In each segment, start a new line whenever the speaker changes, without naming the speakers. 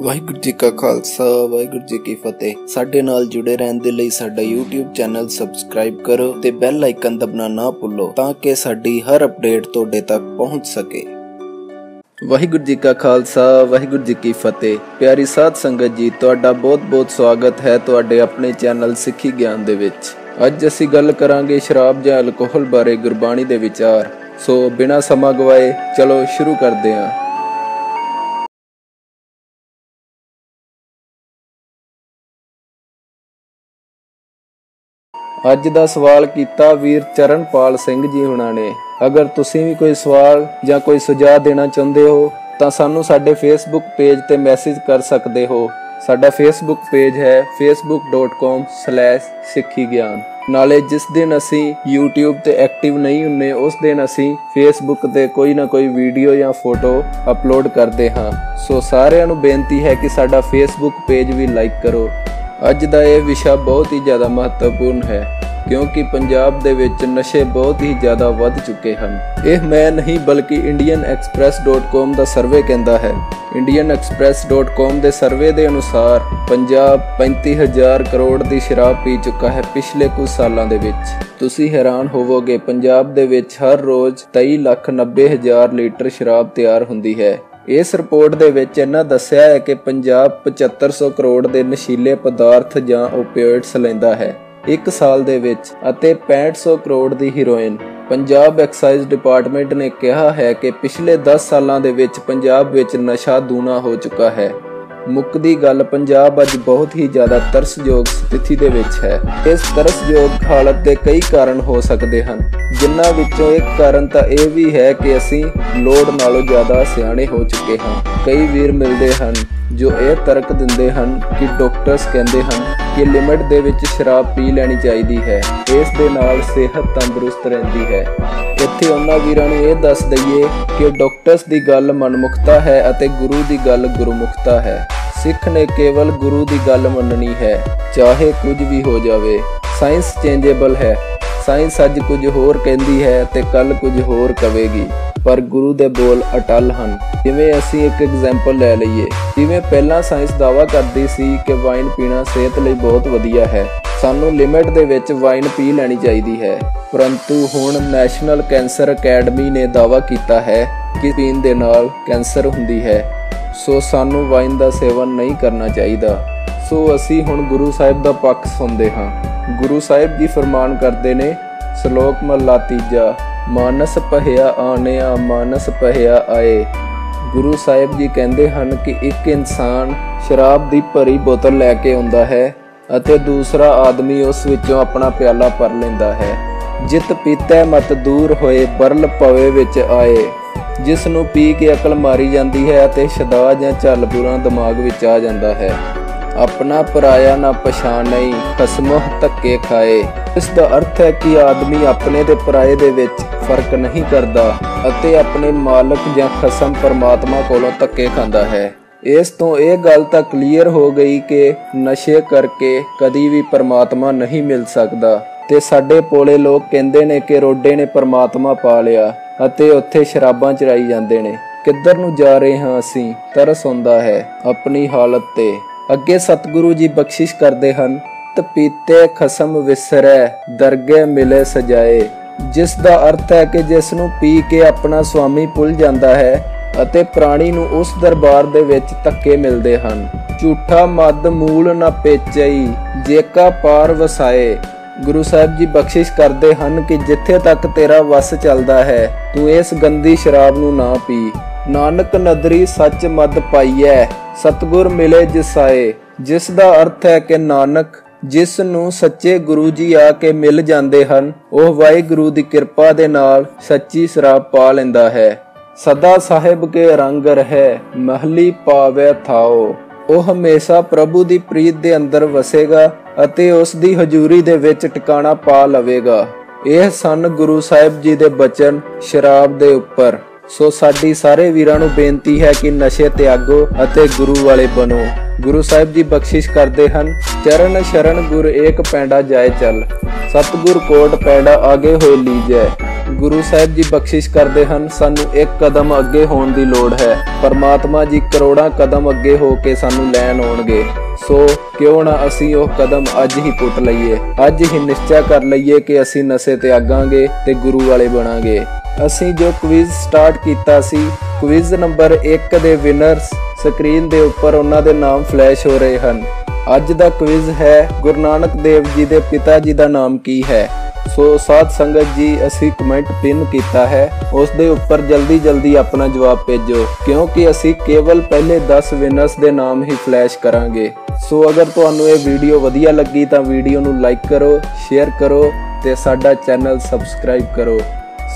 ਵਾਹਿਗੁਰੂ ਜੀ ਕਾ ਖਾਲਸਾ, ਵਾਹਿਗੁਰੂ ਜੀ ਕੀ ਫਤਿਹ। ਸਾਡੇ ਨਾਲ ਜੁੜੇ ਰਹਿਣ ਦੇ ਲਈ ਸਾਡਾ YouTube ਚੈਨਲ ਸਬਸਕ੍ਰਾਈਬ ਕਰੋ ਤੇ ਬੈਲ ਆਈਕਨ ਦਬਣਾ ਨਾ ਭੁੱਲੋ ਤਾਂ ਕਿ ਸਾਡੀ ਹਰ ਅਪਡੇਟ ਤੁਹਾਡੇ ਤੱਕ ਪਹੁੰਚ ਸਕੇ। ਵਾਹਿਗੁਰੂ ਜੀ ਕਾ ਖਾਲਸਾ, ਵਾਹਿਗੁਰੂ ਜੀ ਕੀ ਫਤਿਹ। ਪਿਆਰੀ ਸਾਧ ਸੰਗਤ ਜੀ, ਤੁਹਾਡਾ ਬਹੁਤ-ਬਹੁਤ ਸਵਾਗਤ ਹੈ ਤੁਹਾਡੇ ਆਪਣੇ ਚੈਨਲ ਸਿੱਖੀ ਗਿਆਨ ਦੇ ਵਿੱਚ। ਅੱਜ ਅਸੀਂ ਗੱਲ ਕਰਾਂਗੇ ਸ਼ਰਾਬ ਜਾਂ ਅਲਕੋਹਲ ਬਾਰੇ ਗੁਰਬਾਣੀ ਦੇ ਵਿਚਾਰ। ਸੋ ਬਿਨਾਂ ਸਮਾਂ ਗਵਾਏ, ਚਲੋ ਸ਼ੁਰੂ ਕਰਦੇ ਹਾਂ। ਅੱਜ ਦਾ ਸਵਾਲ ਕੀਤਾ ਵੀਰ ਚਰਨਪਾਲ ਸਿੰਘ ਜੀ ਹੁਣਾਂ ਨੇ। ਅਗਰ ਤੁਸੀਂ ਵੀ ਕੋਈ ਸਵਾਲ ਜਾਂ ਕੋਈ ਸੁਝਾਅ ਦੇਣਾ ਚਾਹੁੰਦੇ ਹੋ, ਤਾਂ ਸਾਨੂੰ ਸਾਡੇ ਫੇਸਬੁੱਕ ਪੇਜ ਤੇ ਮੈਸੇਜ ਕਰ ਸਕਦੇ ਹੋ। ਸਾਡਾ ਫੇਸਬੁੱਕ ਪੇਜ ਹੈ facebook.com/ਸਿੱਖੀਗਿਆਨ ਨਾਲੇ ਜਿਸ ਦਿਨ ਅਸੀਂ YouTube ਤੇ ਐਕਟਿਵ ਨਹੀਂ ਹੁੰਨੇ, ਉਸ ਦਿਨ ਅਸੀਂ Facebook ਤੇ ਕੋਈ ਨਾ ਕੋਈ ਵੀਡੀਓ ਜਾਂ ਫੋਟੋ ਅਪਲੋਡ ਕਰਦੇ ਹਾਂ। ਸੋ ਸਾਰਿਆਂ ਨੂੰ ਬੇਨਤੀ ਹੈ ਕਿ ਸਾਡਾ Facebook ਪੇਜ ਵੀ ਲਾਈਕ ਕਰੋ। ਅੱਜ ਦਾ ਇਹ ਵਿਸ਼ਾ ਬਹੁਤ ਹੀ ਜ਼ਿਆਦਾ ਮਹੱਤਵਪੂਰਨ ਹੈ ਕਿਉਂਕਿ ਪੰਜਾਬ ਦੇ ਵਿੱਚ ਨਸ਼ੇ ਬਹੁਤ ਹੀ ਜ਼ਿਆਦਾ ਵੱਧ ਚੁੱਕੇ ਹਨ। ਇਹ ਮੈਂ ਨਹੀਂ ਬਲਕਿ indianexpress.com ਦਾ ਸਰਵੇ ਕਹਿੰਦਾ ਹੈ। Indianexpress.com ਦੇ ਸਰਵੇ ਦੇ ਅਨੁਸਾਰ ਪੰਜਾਬ 35000 ਕਰੋੜ ਦੀ ਸ਼ਰਾਬ ਪੀ ਚੁੱਕਾ ਹੈ ਪਿਛਲੇ ਕੁਝ ਸਾਲਾਂ ਦੇ ਵਿੱਚ। ਤੁਸੀਂ ਹੈਰਾਨ ਹੋਵੋਗੇ ਪੰਜਾਬ ਦੇ ਵਿੱਚ ਹਰ ਰੋਜ਼ 23,90,000 ਲੀਟਰ ਸ਼ਰਾਬ ਤਿਆਰ ਹੁੰਦੀ ਹੈ। ਇਸ ਰਿਪੋਰਟ ਦੇ ਵਿੱਚ ਇਹਨਾਂ ਦੱਸਿਆ ਹੈ ਕਿ ਪੰਜਾਬ 7500 ਕਰੋੜ ਦੇ ਨਸ਼ੀਲੇ ਪਦਾਰਥ ਜਾਂ ਓਪੀਓਇਡਸ ਲੈਂਦਾ ਹੈ। ਇੱਕ ਸਾਲ ਦੇ ਵਿੱਚ ਅਤੇ 6500 ਕਰੋੜ ਦੀ ਹੀਰੋਇਨ ਪੰਜਾਬ ਐਕਸਾਈਜ਼ ਡਿਪਾਰਟਮੈਂਟ ਨੇ ਕਿਹਾ ਹੈ ਕਿ ਪਿਛਲੇ 10 ਸਾਲਾਂ ਦੇ ਵਿੱਚ ਪੰਜਾਬ ਵਿੱਚ ਨਸ਼ਾ ਦੂਣਾ ਹੋ ਚੁੱਕਾ ਹੈ। ਮੁੱਕਦੀ ਗੱਲ ਪੰਜਾਬ ਅੱਜ ਬਹੁਤ ਹੀ ਜ਼ਿਆਦਾ ਤਰਸਯੋਗ ਸਥਿਤੀ ਦੇ ਵਿੱਚ ਹੈ। ਇਸ ਤਰਸਯੋਗ ਹਾਲਤ ਦੇ ਕਈ ਕਾਰਨ ਹੋ ਸਕਦੇ ਹਨ। ਜਿਨ੍ਹਾਂ ਵਿੱਚੋਂ ਇੱਕ ਕਾਰਨ ਤਾਂ ਇਹ ਵੀ ਹੈ ਕਿ ਅਸੀਂ ਲੋੜ ਨਾਲੋਂ ਜ਼ਿਆਦਾ ਸਿਆਣੇ ਹੋ ਚੁੱਕੇ ਹਾਂ। ਕਈ ਵੀਰ ਮਿਲਦੇ ਹਨ ਜੋ ਇਹ ਤਰਕ ਦਿੰਦੇ ਹਨ ਕਿ ਡਾਕਟਰਸ ਕਹਿੰਦੇ ਹਨ ਕਿ ਲਿਮਟ ਦੇ ਵਿੱਚ ਸ਼ਰਾਬ ਪੀ ਲੈਣੀ ਚਾਹੀਦੀ ਹੈ। ਇਸ ਦੇ ਨਾਲ ਸਿਹਤ ਤੰਦਰੁਸਤ ਰਹਿੰਦੀ ਹੈ। ਇੱਥੇ ਉਹਨਾਂ ਵੀਰਾਂ ਨੂੰ ਇਹ ਦੱਸ ਦਈਏ ਕਿ ਡਾਕਟਰਸ ਦੀ ਗੱਲ ਮਨਮੁਖਤਾ ਹੈ ਅਤੇ ਗੁਰੂ ਦੀ ਗੱਲ ਗੁਰਮੁਖਤਾ ਹੈ। ਸਿੱਖ ਨੇ ਕੇਵਲ ਗੁਰੂ ਦੀ ਗੱਲ ਮੰਨਣੀ ਹੈ, ਚਾਹੇ ਕੁਝ ਵੀ ਹੋ ਜਾਵੇ। ਸਾਇੰਸ ਚੇਂਜੇਬਲ ਹੈ। ਸਾਇੰਸ ਅੱਜ ਕੁਝ ਹੋਰ ਕਹਿੰਦੀ ਹੈ ਤੇ ਕੱਲ ਕੁਝ ਹੋਰ ਕਵੇਗੀ। ਪਰ ਗੁਰੂ ਦੇ ਬੋਲ ਅਟਲ ਹਨ। ਜਿਵੇਂ ਅਸੀਂ ਇੱਕ ਐਗਜ਼ਾਮਪਲ ਲੈ ਲਈਏ। ਜਿਵੇਂ ਪਹਿਲਾਂ ਸਾਇੰਸ ਦਾਵਾ ਕਰਦੀ ਸੀ ਕਿ ਵਾਈਨ ਪੀਣਾ ਸਿਹਤ ਲਈ ਬਹੁਤ ਵਧੀਆ ਹੈ। ਸਾਨੂੰ ਲਿਮਿਟ ਦੇ ਵਿੱਚ ਵਾਈਨ ਪੀ ਲੈਣੀ ਚਾਹੀਦੀ ਹੈ। ਪਰੰਤੂ ਹੁਣ ਨੈਸ਼ਨਲ ਕੈਂਸਰ ਅਕੈਡਮੀ ਨੇ ਦਾਵਾ ਕੀਤਾ ਹੈ ਕਿ ਪੀਣ ਦੇ ਨਾਲ ਕੈਂਸਰ ਹੁੰਦੀ ਹੈ। ਸੋ ਸਾਨੂੰ ਵਾਈਨ ਦਾ ਸੇਵਨ ਨਹੀਂ ਕਰਨਾ ਚਾਹੀਦਾ। ਸੋ ਅਸੀਂ ਹੁਣ ਗੁਰੂ ਸਾਹਿਬ ਦਾ ਪੱਖ ਸੁਣਦੇ ਹਾਂ। ਗੁਰੂ ਸਾਹਿਬ ਜੀ ਫਰਮਾਨ ਕਰਦੇ ਨੇ, ਸ਼ਲੋਕ ਮਹਲਾ ਤੀਜਾ, ਮਾਨਸ ਪਹਿਆ ਆਣਿਆ, ਮਾਨਸ ਪਹਿਆ ਆਏ। ਗੁਰੂ ਸਾਹਿਬ ਜੀ ਕਹਿੰਦੇ ਹਨ ਕਿ ਇੱਕ ਇਨਸਾਨ ਸ਼ਰਾਬ ਦੀ ਭਰੀ ਬੋਤਲ ਲੈ ਕੇ ਆਉਂਦਾ ਹੈ ਅਤੇ ਦੂਸਰਾ ਆਦਮੀ ਉਸ ਵਿੱਚੋਂ ਆਪਣਾ ਪਿਆਲਾ ਭਰ ਲੈਂਦਾ ਹੈ। ਜਿਤ ਪੀਤੈ ਮਤ ਦੂਰ ਹੋਏ, ਬਰਲ ਪਵੇ ਵਿੱਚ ਆਏ। ਜਿਸ ਨੂੰ ਪੀ ਕੇ ਅਕਲ ਮਾਰੀ ਜਾਂਦੀ ਹੈ ਅਤੇ ਸ਼ਦਾ ਜਾਂ ਝੱਲ ਬੁਰਾ ਦਿਮਾਗ ਵਿੱਚ ਆ ਜਾਂਦਾ ਹੈ। ਆਪਣਾ ਪਰਾਇਆ ਨਾ ਪਛਾਣਈ ਖਸਮੋਹ ਧੱਕੇ ਖਾਏ। ਇਸ ਦਾ ਅਰਥ ਹੈ ਕਿ ਆਦਮੀ ਆਪਣੇ ਤੇ ਪਰਾਏ ਦੇ ਵਿੱਚ ਫ਼ਰਕ ਨਹੀਂ ਕਰਦਾ ਅਤੇ ਆਪਣੇ ਮਾਲਕ ਜਾਂ ਖਸਮ ਪਰਮਾਤਮਾ ਕੋਲੋਂ ਧੱਕੇ ਖਾਂਦਾ ਹੈ। ਇਸ ਤੋਂ ਇਹ ਗੱਲ ਤਾਂ ਕਲੀਅਰ ਹੋ ਗਈ ਕਿ ਨਸ਼ੇ ਕਰਕੇ ਕਦੀ ਵੀ ਪਰਮਾਤਮਾ ਨਹੀਂ ਮਿਲ ਸਕਦਾ। ਤੇ ਸਾਡੇ ਪੋਲੇ ਲੋਕ ਕਹਿੰਦੇ ਨੇ ਕਿ ਰੋਡੇ ਨੇ ਪਰਮਾਤਮਾ ਪਾ ਲਿਆ। ਅਤੇ ਉੱਥੇ ਸ਼ਰਾਬਾਂ ਚਰਾਈ ਜਾਂਦੇ ਨੇ। ਕਿੱਧਰ ਨੂੰ ਜਾ ਰਹੇ ਹਾਂ ਅਸੀਂ? ਤਰਸ ਹੁੰਦਾ ਹੈ ਆਪਣੀ ਹਾਲਤ ਤੇ। ਅੱਗੇ ਸਤਿਗੁਰੂ ਜੀ ਬਖਸ਼ਿਸ਼ ਕਰਦੇ ਹਨ, ਤਪੀਤੇ ਖਸਮ ਵਿਸਰੈ ਦਰਗੇ ਮਿਲੇ ਸਜਾਏ। ਜਿਸ ਦਾ ਅਰਥ ਹੈ ਕਿ ਜਿਸ ਨੂੰ ਪੀ ਕੇ ਆਪਣਾ ਸੁਆਮੀ ਭੁੱਲ ਜਾਂਦਾ ਹੈ ਅਤੇ ਪ੍ਰਾਣੀ ਨੂੰ ਉਸ ਦਰਬਾਰ ਦੇ ਵਿੱਚ ਧੱਕੇ ਮਿਲਦੇ ਹਨ। ਝੂਠਾ ਮਦ ਮੂਲ ਨਾ ਪੇਚਈ, ਜੇਕਾ ਪਾਰ ਵਸਾਏ। ਗੁਰੂ ਸਾਹਿਬ ਜੀ ਬਖਸ਼ਿਸ਼ ਕਰਦੇ ਹਨ ਕਿ ਜਿੱਥੇ ਤੱਕ ਤੇਰਾ ਵਸ ਚੱਲਦਾ ਹੈ, ਤੂੰ ਇਸ ਗੰਦੀ ਸ਼ਰਾਬ ਨੂੰ ਨਾ ਪੀ। ਨਾਨਕ ਨਦਰੀ ਸੱਚ ਮਦ ਪਾਈਐ, ਸਤਗੁਰ ਮਿਲੇ ਜਿਸਾਏ ਜਿਸ ਦਾ ਅਰਥ ਹੈ ਕਿ ਨਾਨਕ, ਜਿਸ ਨੂੰ ਸੱਚੇ ਗੁਰੂ ਜੀ ਆ ਕੇ ਮਿਲ ਜਾਂਦੇ ਹਨ, ਉਹ ਵਾਹਿਗੁਰੂ ਦੀ ਕਿਰਪਾ ਦੇ ਨਾਲ ਸੱਚੀ ਸ਼ਰਾਬ ਪਾ ਲੈਂਦਾ ਹੈ। ਸਦਾ ਸਾਹਿਬ ਕੇ ਰੰਗ ਰਹਿ, ਮਹਲੀ ਪਾਵੇ ਥਾਓ। ਉਹ ਹਮੇਸ਼ਾ ਪ੍ਰਭੂ ਦੀ ਪ੍ਰੀਤ ਦੇ ਅੰਦਰ ਵਸੇਗਾ ਅਤੇ ਉਸ ਦੀ ਹਜ਼ੂਰੀ ਦੇ ਵਿੱਚ ਟਿਕਾਣਾ ਪਾ ਲਵੇਗਾ। ਇਹ ਸਨ ਗੁਰੂ ਸਾਹਿਬ ਜੀ ਦੇ ਬਚਨ ਸ਼ਰਾਬ ਦੇ ਉੱਪਰ। ਸੋ ਸਾਡੀ ਸਾਰੇ ਵੀਰਾਂ ਨੂੰ ਬੇਨਤੀ ਹੈ ਕਿ ਨਸ਼ੇ ਤਿਆਗੋ ਅਤੇ ਗੁਰੂ ਵਾਲੇ ਬਣੋ। ਗੁਰੂ ਸਾਹਿਬ ਜੀ ਬਖਸ਼ਿਸ਼ ਕਰਦੇ ਹਨ, ਚਰਨ ਸ਼ਰਨ ਗੁਰ ਏਕ ਪੈਂਡਾ ਜਾਏ ਚੱਲ। ਸਤਗੁਰ ਕੋਟ ਪੈਂਡਾ ਆਗੇ ਹੋਏ ਲੀਜੈ। ਗੁਰੂ ਸਾਹਿਬ ਜੀ ਬਖਸ਼ਿਸ਼ ਕਰਦੇ ਹਨ, ਸਾਨੂੰ ਇੱਕ ਕਦਮ ਅੱਗੇ ਹੋਣ ਦੀ ਲੋੜ ਹੈ। ਪਰਮਾਤਮਾ ਜੀ ਕਰੋੜਾਂ ਕਦਮ ਅੱਗੇ ਹੋ ਕੇ ਸਾਨੂੰ ਲੈਣ ਆਉਣਗੇ। ਸੋ ਕਿਉਂ ਨਾ ਅਸੀਂ ਉਹ ਕਦਮ ਅੱਜ ਹੀ ਪੁੱਟ ਲਈਏ। ਅੱਜ ਹੀ ਨਿਸ਼ਚੈ ਕਰ ਲਈਏ ਕਿ ਅਸੀਂ ਨਸ਼ੇ ਤੇ ਆਗਾਂਗੇ ਤੇ ਗੁਰੂ ਵਾਲੇ ਬਣਾਂਗੇ। ਅਸੀਂ ਜੋ ਕੁਇਜ਼ ਸਟਾਰਟ ਕੀਤਾ ਸੀ ਕੁਇਜ਼ ਨੰਬਰ 1 ਦੇ ਵਿਨਰਸ ਸਕਰੀਨ ਦੇ ਉੱਪਰ ਉਹਨਾਂ ਦੇ ਨਾਮ ਫਲੈਸ਼ ਹੋ ਰਹੇ ਹਨ। ਅੱਜ ਦਾ ਕੁਇਜ਼ ਹੈ, ਗੁਰੂ ਨਾਨਕ ਦੇਵ ਜੀ ਦੇ ਪਿਤਾ ਜੀ ਦਾ ਨਾਮ ਕੀ ਹੈ? ਸੋ ਸਾਧ ਸੰਗਤ ਜੀ, ਅਸੀਂ ਕਮੈਂਟ ਪਿੰਨ ਕੀਤਾ ਹੈ। ਉਸ ਦੇ ਉੱਪਰ ਜਲਦੀ ਜਲਦੀ ਆਪਣਾ ਜਵਾਬ ਭੇਜੋ, ਕਿਉਂਕਿ ਅਸੀਂ ਕੇਵਲ ਪਹਿਲੇ 10 ਵਿਨਰਸ ਦੇ ਨਾਮ ਹੀ ਫਲੈਸ਼ ਕਰਾਂਗੇ। ਸੋ ਅਗਰ ਤੁਹਾਨੂੰ ਇਹ ਵੀਡੀਓ ਵਧੀਆ ਲੱਗੀ ਤਾਂ ਵੀਡੀਓ ਨੂੰ ਲਾਈਕ ਕਰੋ ਸ਼ੇਅਰ ਕਰੋ ਤੇ ਸਾਡਾ ਚੈਨਲ ਸਬਸਕ੍ਰਾਈਬ ਕਰੋ।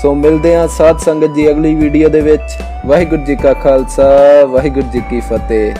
ਸੋ ਮਿਲਦੇ ਹਾਂ ਸਾਧ ਸੰਗਤ ਜੀ ਅਗਲੀ ਵੀਡੀਓ ਦੇ ਵਿੱਚ। ਵਾਹਿਗੁਰੂ ਜੀ ਕਾ ਖਾਲਸਾ, ਵਾਹਿਗੁਰੂ ਜੀ ਕੀ ਫਤਿਹ।